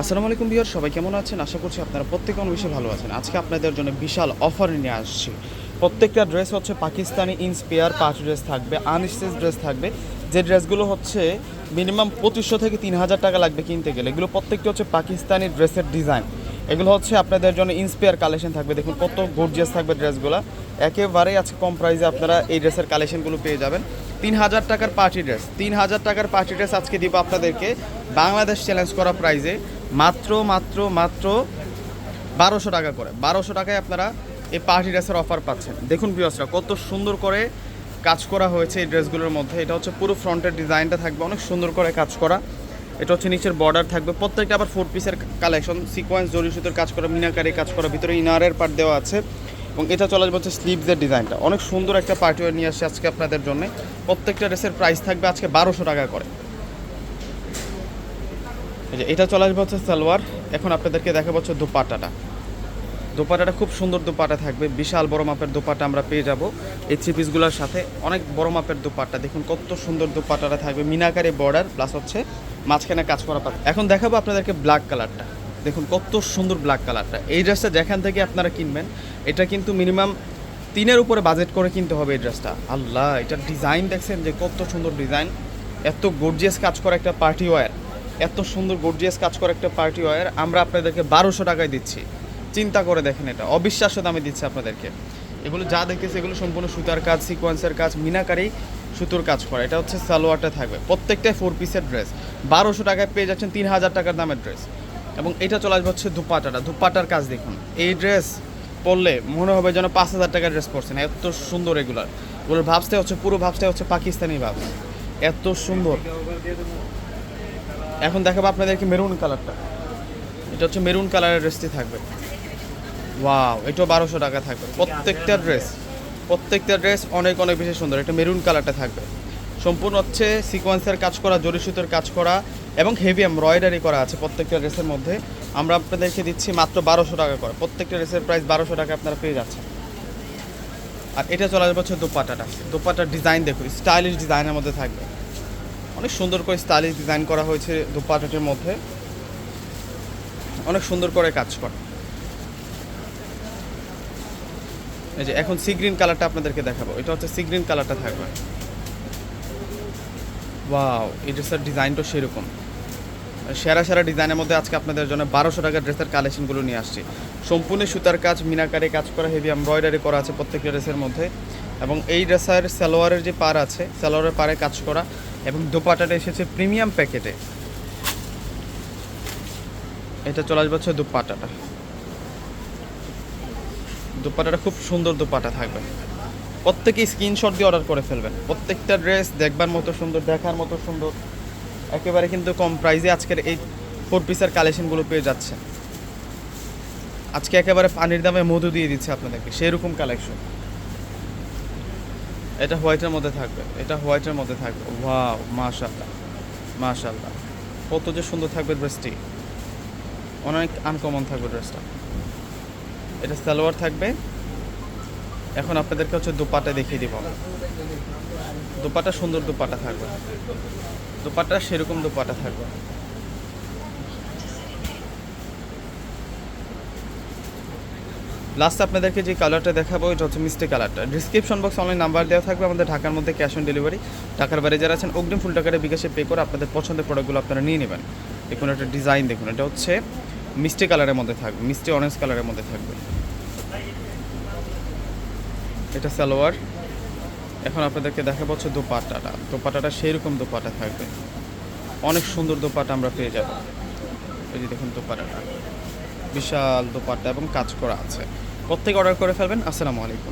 আসসালামু আলাইকুম বিহার সবাই কেমন আছেন? আশা করছি আপনারা প্রত্যেকে অনেক ভালো আছেন। আজকে আপনাদের জন্য বিশাল অফার নিয়ে আসছি। প্রত্যেকটা ড্রেস হচ্ছে পাকিস্তানি ইন্সপিয়ার পাঁচ ড্রেস থাকবে আনস্টেজ ড্রেস থাকবে। যে ড্রেসগুলো হচ্ছে মিনিমাম পঁচিশশো থেকে তিন হাজার টাকা লাগবে কিনতে গেলে। এগুলো প্রত্যেকটা হচ্ছে পাকিস্তানি ড্রেসের ডিজাইন এগুলো হচ্ছে আপনাদের জন্য ইন্সপিয়ার কালেকশন থাকবে। দেখুন কত গর্জিয়াস থাকবে ড্রেসগুলো একেবারেই আজকে কম প্রাইসে আপনারা এই ড্রেসের কালেকশনগুলো পেয়ে যাবেন। তিন হাজার টাকার পার্টি ড্রেস তিন হাজার টাকার পার্টি ড্রেস আজকে দিব আপনাদেরকে বাংলাদেশ চ্যালেঞ্জ করা প্রাইজে মাত্র মাত্র মাত্র বারোশো টাকা করে। বারোশো টাকায় আপনারা এই পার্টি ড্রেসের অফার পাচ্ছেন। দেখুন বিয়সরা কত সুন্দর করে কাজ করা হয়েছে এই ড্রেসগুলোর মধ্যে। এটা হচ্ছে পুরো ফ্রন্টের ডিজাইনটা থাকবে, অনেক সুন্দর করে কাজ করা। এটা হচ্ছে নিচের বর্ডার থাকবে। প্রত্যেকটা আবার ফোর পিসের কালেকশন সিকোয়েন্স জরি সুতোর কাজ করা, মিনাকারি কাজ করা, ভিতরে ইনারের পার্ট দেওয়া আছে। এবং এটা চলে আসবে হচ্ছে স্লিভসের ডিজাইনটা। অনেক সুন্দর একটা পার্টি ওয়্যার নিয়ে আসছে আজকে আপনাদের জন্য। প্রত্যেকটা ড্রেসের প্রাইস থাকবে আজকে বারোশো টাকা করে। যে, এটা চলে আসবে হচ্ছে সালোয়ার। এখন আপনাদেরকে দেখাবো হচ্ছে দুপাটাটা। দোপাটাটা খুব সুন্দর দোপাটা থাকবে। বিশাল বড় মাপের দোপাটা আমরা পেয়ে যাব এই থ্রি পিসগুলোর সাথে। অনেক বড় মাপের দোপাটা। দেখুন কত সুন্দর দোপাটাটা থাকবে। মিনাকারি বর্ডার প্লাস হচ্ছে মাঝখানে কাজ করা পাতা এখন দেখাবো আপনাদেরকে ব্ল্যাক কালারটা দেখুন কত সুন্দর ব্ল্যাক কালারটা এই ড্রেসটা যেখান থেকে আপনারা কিনবেন, এটা কিন্তু মিনিমাম তিনের উপরে বাজেট করে কিনতে হবে এই ড্রেসটা আল্লাহ এটার ডিজাইন দেখছেন যে কত সুন্দর ডিজাইন এত গর্জিয়াস কাজ করা একটা পার্টি ওয়্যার এত সুন্দর গর্জিয়াস কাজ করা একটা পার্টি ওয়্যার আমরা আপনাদেরকে বারোশো টাকায় দিচ্ছি। চিন্তা করে দেখেন এটা। অবিশ্বাস্য দামে দিচ্ছি আপনাদেরকে। এগুলো যা দেখতেছি, এগুলো সম্পূর্ণ সুতার কাজ সিকোয়েন্সের কাজ, মিনাকারি সুতোর কাজ করা। এটা হচ্ছে সালোয়ারটা থাকবে। প্রত্যেকটাই ফোর পিসের ড্রেস বারোশো টাকায় পেয়ে যাচ্ছেন তিন হাজার টাকার দামের ড্রেস এবং এটা চলে আসবে হচ্ছে দুপাটাটা। দুপাটার কাজ দেখুন। এই ড্রেস পরলে মনে হবে যেন পাঁচ হাজার টাকার ড্রেস পরছেন। এত সুন্দর এগুলার। ওগুলোর ভাবসটা হচ্ছে, পুরো ভাবসটা হচ্ছে পাকিস্তানি ভাবস। এত সুন্দর। এখন দেখাবো আপনাদেরকে মেরুন কালারটা। এটা হচ্ছে মেরুন কালারের ড্রেসটি থাকবে। ওয়াও এটাও বারোশো টাকা থাকবে। প্রত্যেকটা ড্রেস প্রত্যেকটা ড্রেস অনেক অনেক বেশি সুন্দর। এটা মেরুন কালারটা থাকবে। সম্পূর্ণ হচ্ছে সিকোয়েন্সের কাজ করা, জরি সুতোর কাজ করা এবং হেভি এমব্রয়ডারি করা আছে প্রত্যেকটা ড্রেসের মধ্যে। আমরা আপনাদেরকে দিচ্ছি মাত্র বারোশো টাকা করে। প্রত্যেকটা ড্রেসের প্রাইস বারোশো টাকা আপনারা পেয়ে যাচ্ছেন। আর এটা চলে আসবে হচ্ছে দোপাটাটা। দোপাটার ডিজাইন দেখুন স্টাইলিশ ডিজাইনের মধ্যে থাকবে। অনেক সুন্দর করে স্টাইলিশ ডিজাইন করা হয়েছে দোপাটাটির মধ্যে। অনেক সুন্দর করে কাজ করা। এই যে এখন সি গ্রিন কালারটা আপনাদেরকে দেখাবো। এটা হচ্ছে সি গ্রিন কালারটা থাকবে। ওয়াও এই ড্রেসের ডিজাইনটা সেরকম। সেরা সেরা ডিজাইনের মধ্যে আজকে আপনাদের জন্য বারোশো টাকার ড্রেসের কালেকশনগুলো নিয়ে আসছি। সম্পূর্ণ সুতার কাজ, মিনাকারে কাজ করা হেভি এমব্রয়ডারি করা আছে প্রত্যেকটা ড্রেসের মধ্যে। এবং এই ড্রেসের সালোয়ারের যে পার আছে, সালোয়ারের পারে কাজ করা এবং দোপাটাটা এসেছে প্রিমিয়াম প্যাকেটে। এটা চলে আসবে হচ্ছে দুপাটাটা। দুপাটাটা খুব সুন্দর দুপাটা থাকবে। প্রত্যেকেই স্ক্রিনশট দিয়ে অর্ডার করে ফেলবেন। প্রত্যেকটা ড্রেস দেখবার মতো সুন্দর, দেখার মতো সুন্দর। একেবারে কিন্তু কম প্রাইসে আজকের এই ফোর পিসের কালেকশনগুলো পেয়ে যাচ্ছে। আজকে একেবারে পানির দামে মধু দিয়ে দিচ্ছে আপনাদেরকে। সেরকম কালেকশন এটা হোয়াইটের মধ্যে থাকবে। এটা হোয়াইটের মধ্যে থাকবে। ওয়াও মাশাল্লাহ মাশাল্লাহ কত যে সুন্দর থাকবে ড্রেসটি। অনেক আনকমন থাকবে ড্রেসটা। এটা সালোয়ার থাকবে। এখন আপনাদেরকে হচ্ছে দুপাটা দেখিয়ে দিব। দুপাটা সুন্দর দুপাটা থাকবে। দুপাটা সেরকম দুপাটা থাকবে। লাস্ট আপনাদেরকে যে কালারটা দেখাবো, এটা হচ্ছে মিষ্টি কালারটা ডিসক্রিপশন বক্স অনলাইন নাম্বার দেওয়া থাকবে, আমাদের ঢাকার মধ্যে ক্যাশ অন ডেলিভারি টাকার বাইরে যারা আছেন, অগ্রিম ফুল টাকাটা বিকাশে পে করে আপনাদের পছন্দের প্রোডাক্টগুলো আপনারা নিয়ে নেবেন। দেখুন একটা ডিজাইন দেখুন, এটা হচ্ছে মিষ্টি কালারের মধ্যে থাকবে, মিষ্টি অরেঞ্জ কালারের মধ্যে থাকবে। এটা সালোয়ার। এখন আপনাদেরকে দেখাবো হচ্ছে দোপাটাটা দোপাটাটা সেই রকম দোপাটা থাকবে। অনেক সুন্দর দোপাটা আমরা পেয়ে যাব। এই যে দেখুন দোপাটাটা বিশাল দোপাটা এবং কাজ করা আছে। প্রত্যেকে অর্ডার করে ফেলবেন। আসসালামু আলাইকুম।